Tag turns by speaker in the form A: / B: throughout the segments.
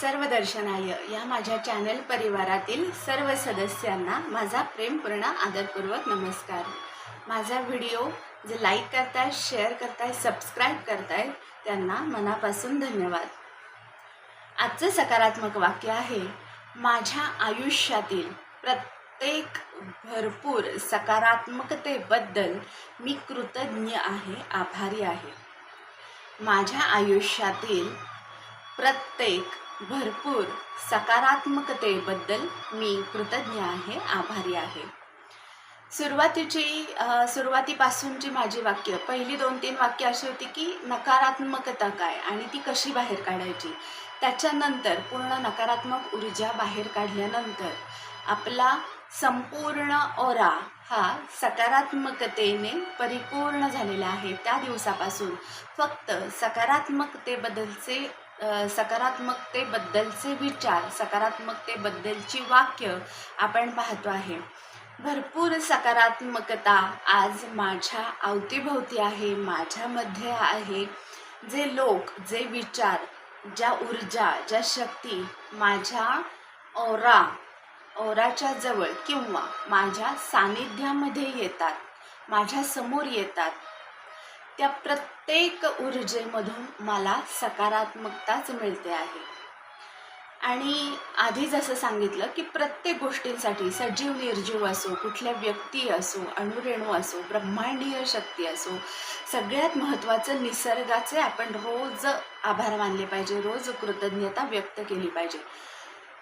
A: सर्व दर्शनाय या माझ्या चॅनल परिवारातील सर्व सदस्यांना माझा प्रेमपूर्ण आदरपूर्वक नमस्कार. माझा व्हिडिओ जे लाईक करताय शेअर करताय सबस्क्राईब करताय त्यांना मनापासून धन्यवाद. आजचं सकारात्मक वाक्य आहे माझ्या आयुष्यातील प्रत्येक भरपूर सकारात्मकतेबद्दल मी कृतज्ञ आहे आभारी आहे. माझ्या आयुष्यातील प्रत्येक भरपूर सकारात्मकतेबद्दल मी कृतज्ञ आहे आभारी आहे. सुरुवातीची सुरुवातीपासूनची माझी वाक्य पहिली दोन तीन वाक्य अशी होती की नकारात्मकता काय आणि ती कशी बाहेर काढायची त्याच्यानंतर पूर्ण नकारात्मक ऊर्जा बाहेर काढल्यानंतर आपला संपूर्ण ओरा हा सकारात्मकतेने परिपूर्ण झालेला आहे. त्या दिवसापासून फक्त सकारात्मकतेबद्दलचे सकारात्मकतेबद्दलचे विचार सकारात्मकतेबद्दलची वाक्य आपण पाहतो आहे. भरपूर सकारात्मकता आज माझ्या अवतीभोवती आहे माझ्यामध्ये आहे. जे लोक जे विचार ज्या ऊर्जा ज्या शक्ती माझ्या ओरा ओराच्या जवळ किंवा माझ्या सानिध्यामध्ये येतात माझ्यासमोर येतात त्या प्रत्येक ऊर्जेमधून मला सकारात्मकताच मिळते आहे. आणि आधी जसं सांगितलं की प्रत्येक गोष्टींसाठी सजीव निर्जीव असो कुठल्या व्यक्ती असो अणुरेणू असो ब्रह्मांडीय शक्ती असो सगळ्यात महत्त्वाचं निसर्गाचे आपण रोज आभार मानले पाहिजे रोज कृतज्ञता व्यक्त केली पाहिजे.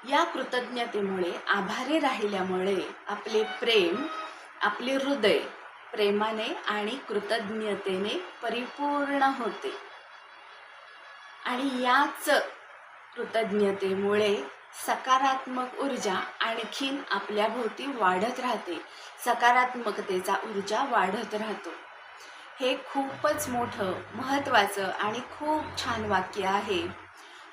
A: या कृतज्ञतेमुळे आभारी राहिल्यामुळे आपले प्रेम आपले हृदय प्रेमाने आणि कृतज्ञतेने परिपूर्ण होते. आणि याच कृतज्ञतेमुळे सकारात्मक ऊर्जा आणखीन आपल्याभोवती वाढत राहते. सकारात्मकतेचा ऊर्जा वाढत राहतो. हे खूपच मोठं महत्त्वाचं आणि खूप छान वाक्य आहे.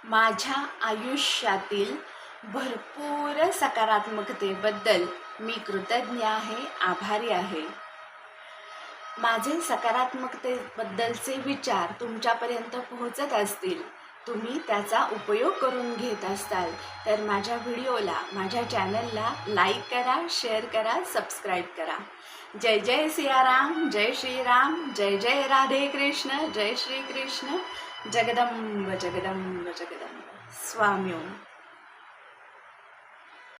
A: माझ्या आयुष्यातील भरपूर सकारात्मकतेबद्दल मी कृतज्ञ आहे आभारी आहे. माझे सकारात्मकतेबद्दलचे विचार तुमच्यापर्यंत पोहोचत असतील. तुम्ही त्याचा उपयोग करून घेत असताल तर माझ्या व्हिडिओला माझ्या चॅनलला लाईक करा शेअर करा सबस्क्राईब करा. जय जय सियाराम जय श्रीराम जय जय राधे कृष्ण जय श्री कृष्ण. जगदंब जगदंब जगदंब. स्वामी